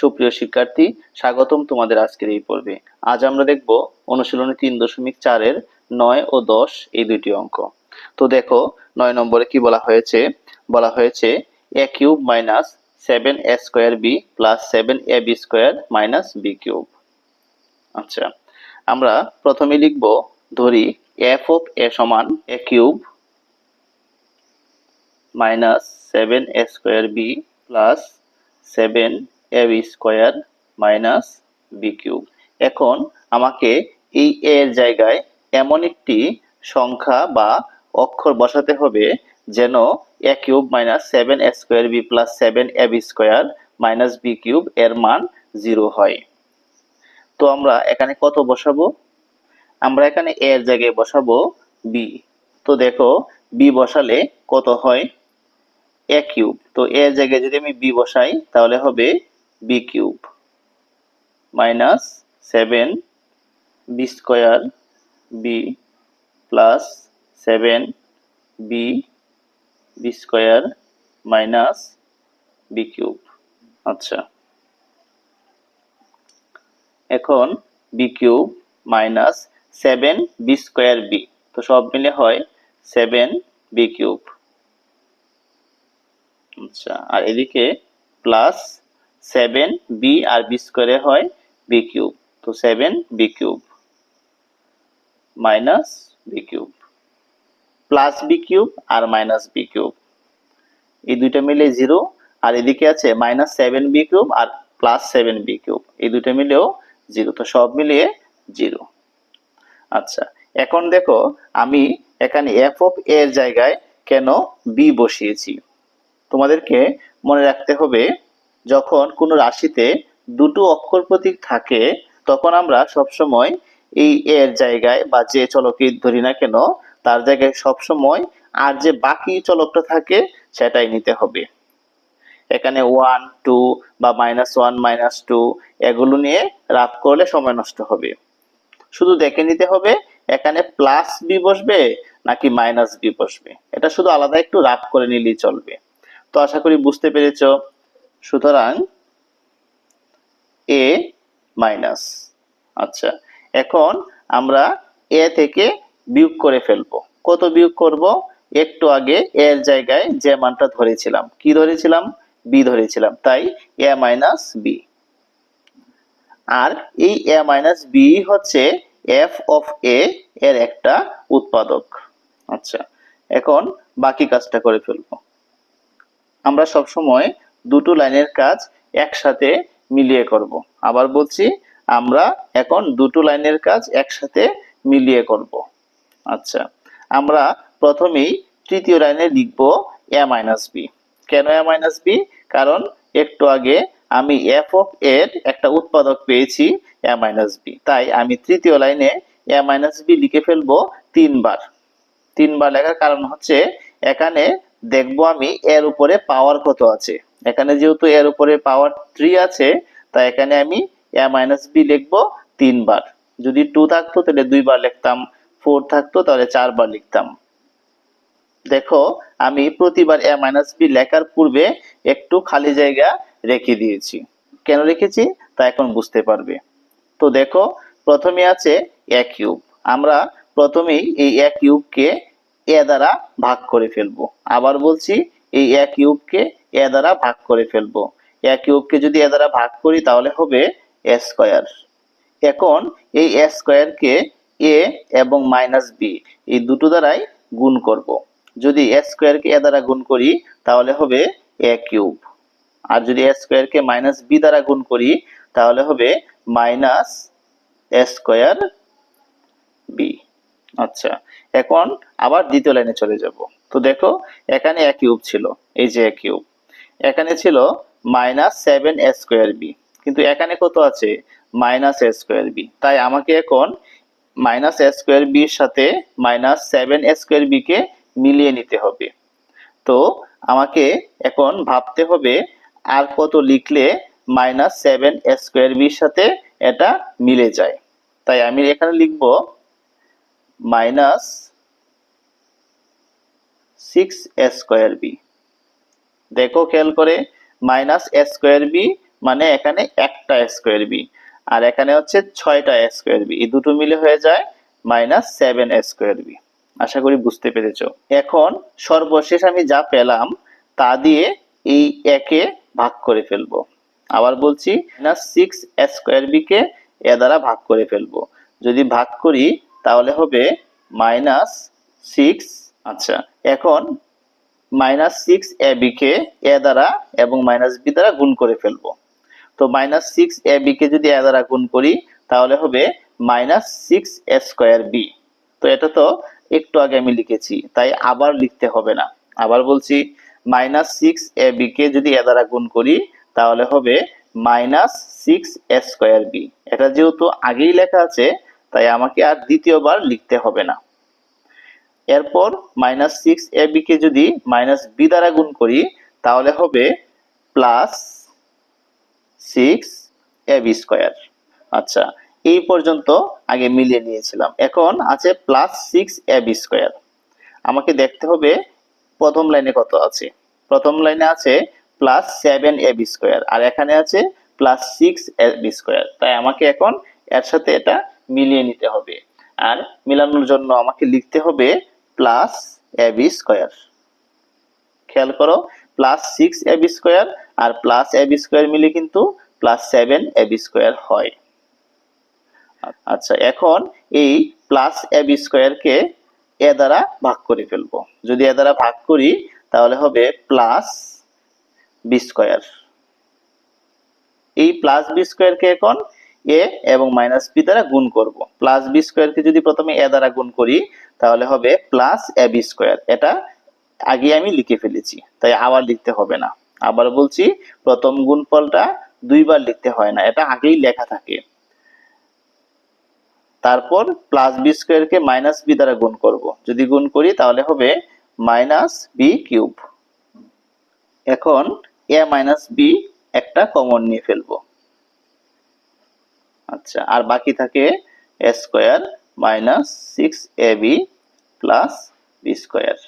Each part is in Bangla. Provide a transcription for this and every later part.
সুপ্রিয় শিক্ষার্থী, স্বাগতম তোমাদের আজকের এই পর্বে। আজ আমরা দেখব অনুশীলনী তিন দশমিক চারের নয় ও দশ এই দুইটি অঙ্ক। তো দেখো, নয় নম্বরে কি বলা হয়েছে? বলা হয়েছে A cube minus seven A square B plus seven A B square minus B cube. আচ্ছা আমরা প্রথমে লিখব, ধরি এফ অফ এ সমান A cube minus seven A square B plus seven A B square minus B cube এখন আমাকে এই এ এর জায়গায় এমন একটি সংখ্যা বা অক্ষর বসাতে হবে যেন A cube minus seven A square B plus seven A B square minus B cube এর মান জিরো হয়। তো আমরা এখানে কত বসাবো? আমরা এখানে এ এর জায়গায় বসাবো বি তো দেখো বি বসালে কত হয়? এ কিউব তো এর জায়গায় যদি আমি বি বসাই, তাহলে হবে B cube minus seven B square B plus seven B B square minus B cube আচ্ছা। এখন B cube minus seven B square B তো সব মিলে হয় সেভেন বি কিউব আচ্ছা আর এদিকে প্লাস সেভেন বি আর বি স্কোয়ারে হয় বি কিউব তো seven B cube minus B cube plus B cube আর মাইনাস বি কিউব এই দুইটা মিলে জিরো আর এদিকে আছে মাইনাস সেভেন বি কিউব আর প্লাস সেভেন বি কিউব এই দুটো মিলেও জিরো তো সব মিলিয়ে জিরো আচ্ছা এখন দেখো আমি এখানে এফ অফ এর জায়গায় কেন বি বসিয়েছি? তোমাদেরকে মনে রাখতে হবে যখন কোনো রাশিতে দুটো অক্ষর প্রতীক থাকে, তখন আমরা সবসময় এই এর জায়গায় বা যে চলকই ধরি না কেন, তার জায়গায় সবসময় আর যে বাকি চলকটা থাকে সেটাই নিতে হবে। এখানে ওয়ান টু বা মাইনাস ওয়ান মাইনাস টু এগুলো নিয়ে রাত করলে সময় নষ্ট হবে। শুধু দেখে নিতে হবে এখানে প্লাস বি বসবে নাকি মাইনাস বি বসবে। এটা শুধু আলাদা একটু রাত করে নিলেই চলবে। তো আশা করি বুঝতে পেরেছ সুতরাং এ মাইনাস আচ্ছা এখন আমরা এ থেকে বিয়োগ করে ফেলব। কত বিয়োগ করব? একটু আগে এর জায়গায় যে মানটা ধরেছিলাম। কি ধরেছিলাম? বি ধরেছিলাম। তাই এ মাইনাস বি আর এই এ মাইনাস বি হচ্ছে এফ অফ এ এর একটা উৎপাদক। আচ্ছা এখন বাকি কাজটা করে ফেলব। আমরা সব সময় দুটো লাইনের কাজ একসাথে মিলিয়ে করব। আবার বলছি, আমরা এখন দুটো লাইনের কাজ একসাথে মিলিয়ে করব। আচ্ছা আমরা প্রথমেই তৃতীয় লাইনে লিখব এ মাইনাস বি। কেন এ মাইনাস বি? কারণ একটু আগে আমি এফ অফ এর একটা উৎপাদক পেয়েছি, এ মাইনাস বি। তাই আমি তৃতীয় লাইনে এ মাইনাস বি লিখে ফেলব তিনবার। তিনবার লেখার কারণ হচ্ছে, এখানে দেখব আমি এর উপরে পাওয়ার কত আছে। এখানে যেহেতু এর উপরে পাওয়ার থ্রি আছে, তাই এখানে আমি এ মাইনাস বি লিখব তিনবার। যদি টু থাকতো, তাহলে দুইবার লিখতাম। ফোর থাকতো, তাহলে চারবার লিখতাম। দেখো, আমি প্রতিবার এ মাইনাস বি লেখার পূর্বে একটু খালি জায়গা রেখে দিয়েছি। কেন রেখেছি? তা এখন বুঝতে পারবে। তো দেখো, প্রথমে আছে এ কিউব আমরা প্রথমেই এই এ কিউবকে এ দ্বারা ভাগ করে ফেলব। আবার বলছি, এই এ কিউবকে এ দ্বারা ভাগ করে ফেলব। এ কিউবকে যদি এ দ্বারা ভাগ করি, তাহলে হবে এ স্কোয়ার। এখন এই এ স্কোয়ারকে এ এবং মাইনাস বি, এই দুটো দ্বারাই গুণ করব। যদি এ স্কোয়ারকে এ দ্বারা গুণ করি, তাহলে হবে এ কিউব। আর যদি এ স্কোয়ারকে মাইনাস বি দ্বারা গুণ করি, তাহলে হবে মাইনাস এ স্কোয়ার বি। আচ্ছা এখন আবার দ্বিতীয় লাইনে চলে যাব। তো দেখো, এখানে এ কিউব ছিল, এই যে এ কিউব। এখানে ছিল মাইনাস সেভেন স্কোয়ার বি। কিন্তু এখানে কত আছে? Minus square B. তাই আমাকে এখন মাইনাস স্কোয়ার বির সাথে মাইনাস সেভেন স্কোয়ার বিকে মিলিয়ে নিতে হবে। তো আমাকে এখন ভাবতে হবে আর কত লিখলে মাইনাস সেভেন স্কোয়ার বির সাথে এটা মিলে যায়। তাই আমি এখানে লিখব মাইনাস সিক্স স্কোয়ার বি। দেখো খেয়াল করে মাইনাস স্কোয়ার বি মানে এখানে একটা স্কোয়ার বি আর এখানে হচ্ছে ছয়টা স্কোয়ার বি এই দুটো মিলে হয়ে যায় মাইনাস সেভেন স্কোয়ার বি আশা করি বুঝতে পেরেছ। এখন সর্বশেষ আমি যা পেলাম, তা দিয়ে এই একে ভাগ করে ফেলব। আবার বলছি মাইনাস সিক্স স্কোয়ার বিকে এ দ্বারা ভাগ করে ফেলব। যদি ভাগ করি, তাহলে হবে মাইনাস সিক্স আচ্ছা এখন minus six A bike A দ্বারা এবং মাইনাস বি দ্বারা গুণ করে ফেলব। তো মাইনাস সিক্স এ বিকে যদি এ দ্বারা গুণ করি, তাহলে হবে মাইনাস সিক্স স্কোয়ার বি। তো এটা তো একটু আগে আমি লিখেছি, তাই আবার লিখতে হবে না। আবার বলছি, মাইনাস সিক্স এ বি কে যদি এ দ্বারা গুণ করি, তাহলে হবে মাইনাস সিক্স স্কোয়ার বি। এটা যেহেতু আগেই লেখা আছে, তাই আমাকে আর দ্বিতীয়বার লিখতে হবে না। এরপর মাইনাস সিক্স এ বি কে যদি মাইনাস বি দ্বারা গুণ করি, তাহলে হবে plus six A B square আচ্ছা এই পর্যন্ত আগে মিলিয়ে নিয়েছিলাম। এখন আছে plus six A B square আমাকে দেখতে হবে প্রথম লাইনে কত আছে। প্রথম লাইনে আছে plus seven A B square আর এখানে আছে plus six A B square তাই আমাকে এখন এর সাথে এটা মিলিয়ে নিতে হবে। আর মিলানোর জন্য আমাকে লিখতে হবে প্লাস এ বি স্কোয়ার খেয়াল করো plus six A B square R plus A B square মিলে কিন্তু প্লাস সেভেন এ স্কোয়ার হয়। আচ্ছা এখন এই প্লাস এ বি স্কোয়ারকে এ দ্বারা ভাগ করে ফেলব। যদি এ দ্বারা ভাগ করি, তাহলে হবে প্লাস বি স্কোয়ার এই প্লাস বি স্কোয়ারকে এখন এ এবং মাইনাস বি দ্বারা গুণ করব। প্লাস বি স্কোয়ারকে যদি প্রথমে এ দ্বারা গুণ করি, তাহলে হবে প্লাস এ বি স্কোয়ার এটা আগে আমি লিখে ফেলেছি, তাই আবার লিখতে হবে না। আবার বলছি, প্রথম গুণফলটা দুইবার লিখতে হয় না, এটা আগেই লেখা থাকে। তারপর প্লাস বি স্কোয়ারকে মাইনাস বি দ্বারা গুণ করব। যদি গুণ করি, তাহলে হবে মাইনাস বি কিউব এখন এ মাইনাস বি একটা কমন নিয়ে ফেলব। আচ্ছা আর বাকি থাকে A square minus six A B plus B square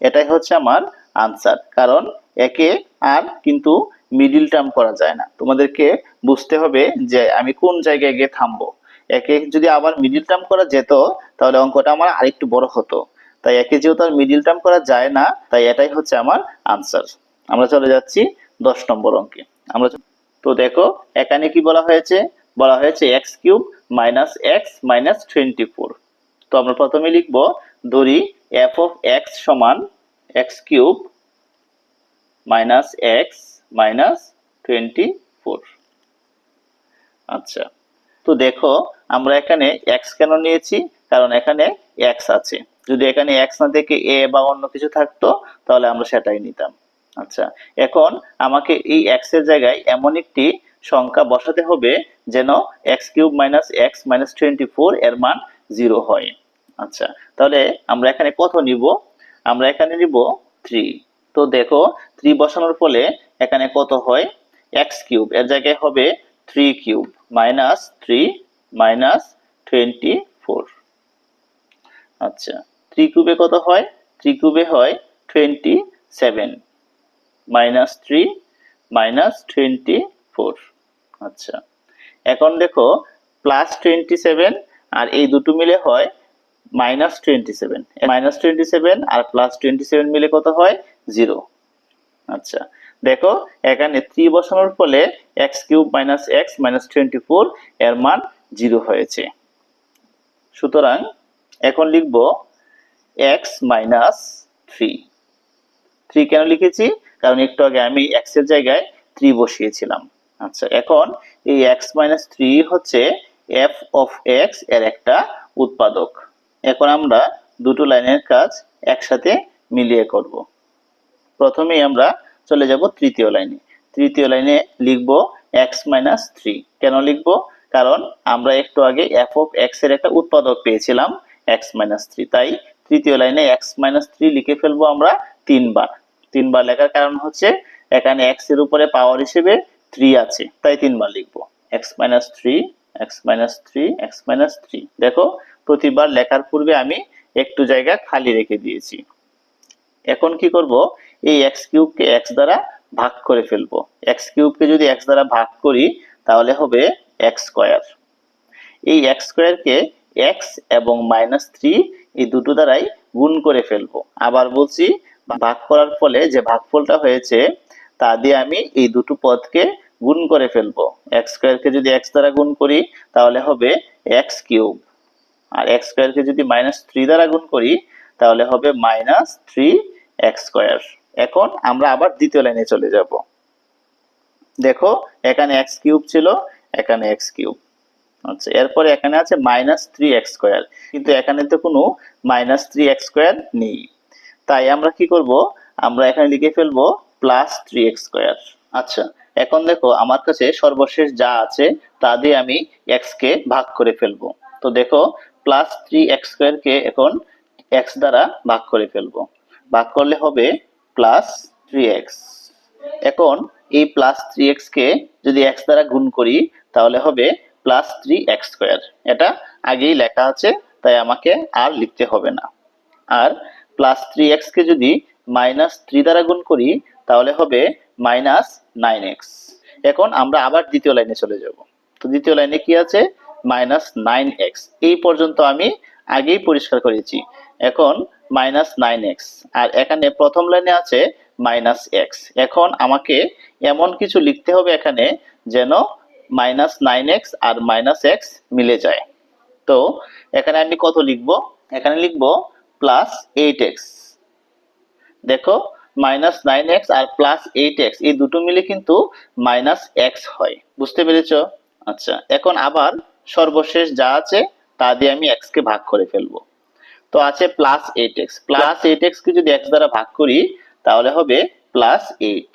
এটাই হচ্ছে আমার আনসার কারণ একে আর কিন্তু মিডিল টার্ম করা যায় না। তোমাদেরকে বুঝতে হবে যে আমি কোন জায়গায় গিয়ে থামবো। একে যদি আবার মিডিল টার্ম করা যেত, তাহলে অঙ্কটা আমার আরেকটু বড় হতো। তাই একে যেহেতু আর মিডিল টার্ম করা যায় না, তাই এটাই হচ্ছে আমার আনসার আমরা চলে যাচ্ছি দশ নম্বর অঙ্কে। আমরা তো দেখো, এখানে কি বলা হয়েছে? বলা হয়েছে X cube minus X minus twenty four. তো আমরা প্রথমে লিখব ধরি এফ অফ এক্স সমান X cube minus X minus twenty four. আচ্ছা তো দেখো, আমরা এখানে এক্স কেন নিয়েছি? কারণ এখানে এক্স আছে। যদি এখানে এক্স না থেকে এ বা অন্য কিছু থাকতো, তাহলে আমরা সেটাই নিতাম। আচ্ছা এখন আমাকে এই এক্সের জায়গায় এমন একটি সংখ্যা বসাতে হবে যেন X cube minus X minus twenty four এর মান জিরো হয়। আচ্ছা তাহলে আমরা এখানে কত নিব? আমরা এখানে নিব থ্রি তো দেখো থ্রি বসানোর ফলে এখানে কত হয়? এক্স কিউব, এর জায়গায় হবে three cube minus three minus twenty four. আচ্ছা থ্রি কিউবে কত হয়? থ্রি কিউবে হয় twenty seven. Minus three, minus twenty four আচ্ছা এখন দেখো, প্লাস টোয়েন্টি সেভেন আর এই দুটো মিলে হয় minus twenty seven minus twenty seven আর প্লাস টোয়েন্টি সেভেন মিলে কত হয়? জিরো। আচ্ছা দেখো, এখানে থ্রি বসানোর ফলে X cube minus X minus twenty four এর মান জিরো হয়েছে। সুতরাং এখন লিখব এক্স মাইনাস থ্রি। থ্রি কেন লিখেছি? কারণ একটু আগে আমি এক্সের জায়গায় থ্রি বসিয়েছিলাম। আচ্ছা এখন এই এক্স মাইনাস থ্রি হচ্ছে এফ অফ এক্সের একটা উৎপাদক। এখন আমরা দুটো লাইনের কাজ একসাথে মিলিয়ে করব। প্রথমেই আমরা চলে যাব তৃতীয় লাইনে। তৃতীয় লাইনে লিখব এক্স মাইনাস থ্রি কেন লিখব? কারণ আমরা একটু আগে এফ অফ এক্সের একটা উৎপাদক পেয়েছিলাম এক্স মাইনাস থ্রি তাই তৃতীয় লাইনে এক্স মাইনাস থ্রি লিখে ফেলব আমরা তিনবার। তিনবার লেখার কারণ হচ্ছে এখানে এক্সের উপরে পাওয়ার হিসেবে থ্রি আছে। তাই তিনবার লিখব। X minus three X minus three X minus three দেখো, প্রতিবার লেখার পূর্বে আমি একটু জায়গা খালি রেখে দিয়েছি। এখন কি করব? এই এক্স কিউবকে এক্স দ্বারা ভাগ করে ফেলব। এক্স কিউবকে যদি এক্স দ্বারা ভাগ করি, তাহলে হবে এক্স স্কোয়ার এই এক্স স্কোয়ারকে এক্স এবং মাইনাস থ্রি এই দুটো দ্বারাই গুণ করে ফেলব। আবার বলছি ভাগ করার ফলে যে ভাগফলটা হয়েছে, তা দিয়ে আমি এই দুটো পদকে গুণ করে ফেলব। এক্স স্কোয়ারকে যদি এক্স দ্বারা গুণ করি, তাহলে হবে এক্স কিউব। আর এক্স স্কোয়ারকে যদি মাইনাস থ্রি দ্বারা গুণ করি, তাহলে হবে মাইনাস থ্রি এক্স স্কোয়ার এখন আমরা আবার দ্বিতীয় লাইনে চলে যাব। দেখো, এখানে এক্স কিউব ছিল, এখানে এক্স কিউব। আচ্ছা এরপরে এখানে আছে মাইনাস থ্রি এক্স স্কোয়ার কিন্তু এখানে তো কোনো মাইনাস থ্রি এক্স স্কোয়ার নেই। তাই আমরা কি করব? আমরা এখানে লিখে ফেলব প্লাস থ্রি এক্স স্কোয়ার আচ্ছা এখন দেখো আমার কাছে সর্বশেষ যা আছে তা দিয়ে আমি এক্স কে ভাগ করে ফেলব। তো দেখো প্লাস থ্রি এক্স স্কোয়ারকে এখন এক্স দ্বারা ভাগ করে ফেলব। ভাগ করলে হবে প্লাস থ্রি এক্স এখন এই প্লাস থ্রি এক্স কে যদি এক্স দ্বারা গুণ করি, তাহলে হবে প্লাস থ্রি এক্স স্কোয়ার এটা আগেই লেখা আছে, তাই আমাকে আর লিখতে হবে না। আর প্লাস থ্রি এক্স কে যদি মাইনাস থ্রি দ্বারা গুণ করি, তাহলে হবে মাইনাস নাইন এক্স এখন আমরা আবার দ্বিতীয় লাইনে চলে যাব। তো দ্বিতীয় লাইনে কি আছে? মাইনাস নাইন এক্স এই পর্যন্ত আমি আগেই পরিষ্কার করেছি। এখন মাইনাস নাইন এক্স আর এখানে প্রথম লাইনে আছে মাইনাস এক্স এখন আমাকে এমন কিছু লিখতে হবে এখানে যেন মাইনাস নাইন এক্স আর মাইনাস এক্স মিলে যায়। তো এখানে আমি কত লিখব? এখানে লিখব প্লাস এইট এক্স দেখো মাইনাস নাইন এক্স আর প্লাস এইট এক্স এই দুটো মিলে কিন্তু মাইনাস এক্স হয়। বুঝতে পেরেছ? আচ্ছা এখন আবার সর্বশেষ যা আছে, তা দিয়ে আমি এক্স কে ভাগ করে ফেলব। তো আছে plus eight X plus eight X কে যদি এক্স দ্বারা ভাগ করি, তাহলে হবে প্লাস এইট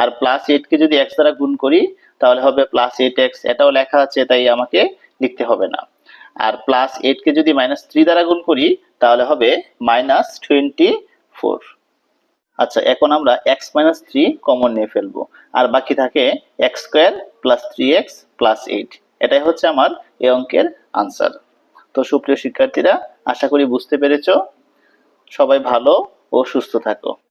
আর প্লাস এইট কে যদি এক্স দ্বারা গুণ করি, তাহলে হবে প্লাস এইট এক্স এটাও লেখা আছে, তাই আমাকে লিখতে হবে না। আর প্লাস এইট কে যদি মাইনাস থ্রি দ্বারা গুণ করি, তাহলে হবে মাইনাস টোয়েন্টি ফোর আচ্ছা এখন আমরা এক্স মাইনাস থ্রি কমন নিয়ে ফেলব। আর বাকি থাকে X square plus three X plus eight এটাই হচ্ছে আমার এই অঙ্কের আনসার তো সুপ্রিয় শিক্ষার্থীরা, আশা করি বুঝতে পেরেছ। সবাই ভালো ও সুস্থ থাকো।